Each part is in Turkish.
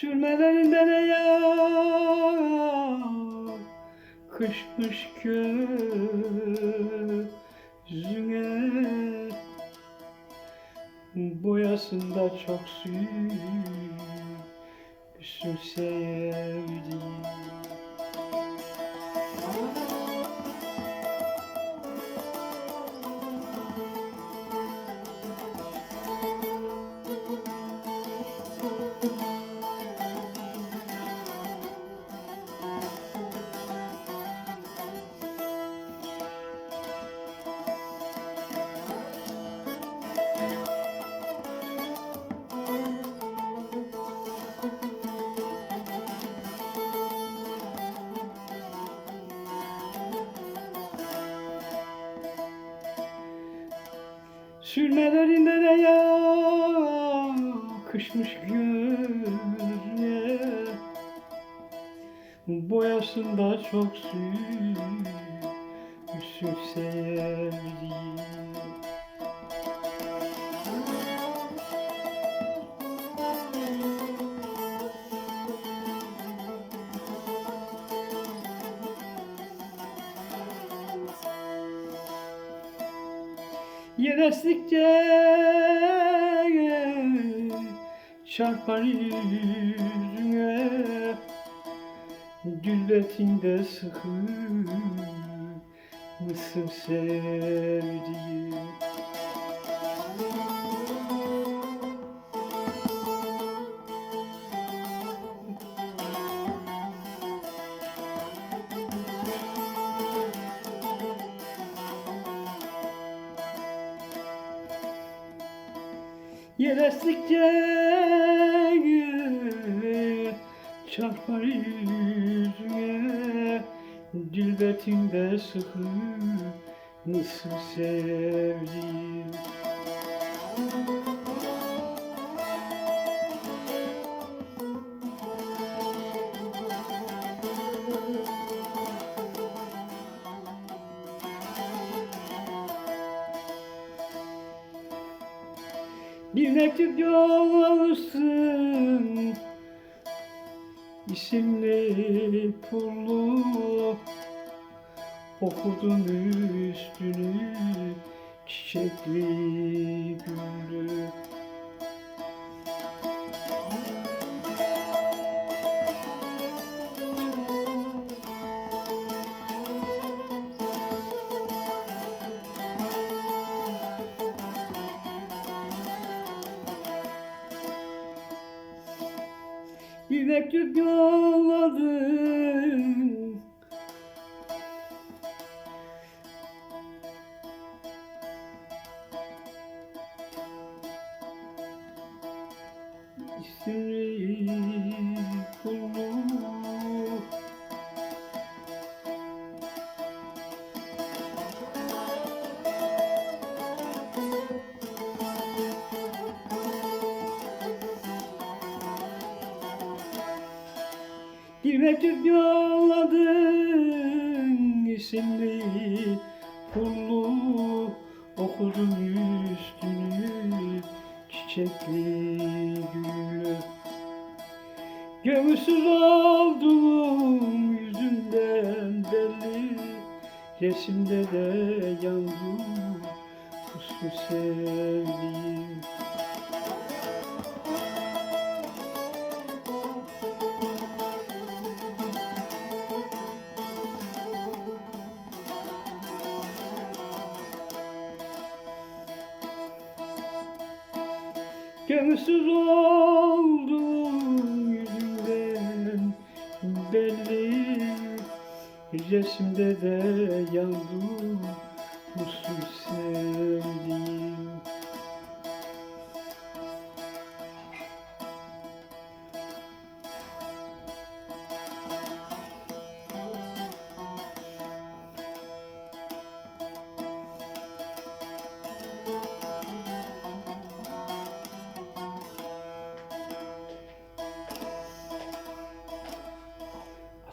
Sürmelerinde ne ya Kışmış gözüne. Boyasında çok sürsün sevdiğim Sürmelerinde de ya kışmış gözüne. Boyasında çok sürsün sevdiğim Yer estikçe çarpar yüzüne Gülbetinde sıkı mısın sevdiğim Yer estikçe çarpar yüzüne. Dilbetinde sıkı mısın sevdiğim Bir mektup yollamışsın isimli pullu Okudum üstünü çiçekli güllü Bir mektup yolladın. İsimli Bir mektup yolladın isimli pullu Okudum üstünü çiçekli gül Gömüsüz oldum yüzünden belli Resimde de yandım puslu sevdiğim Gömüsüz oldum yüzünden belli Resimde de yandım mutsuz sevdiğim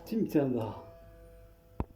Şimdi bir tane daha.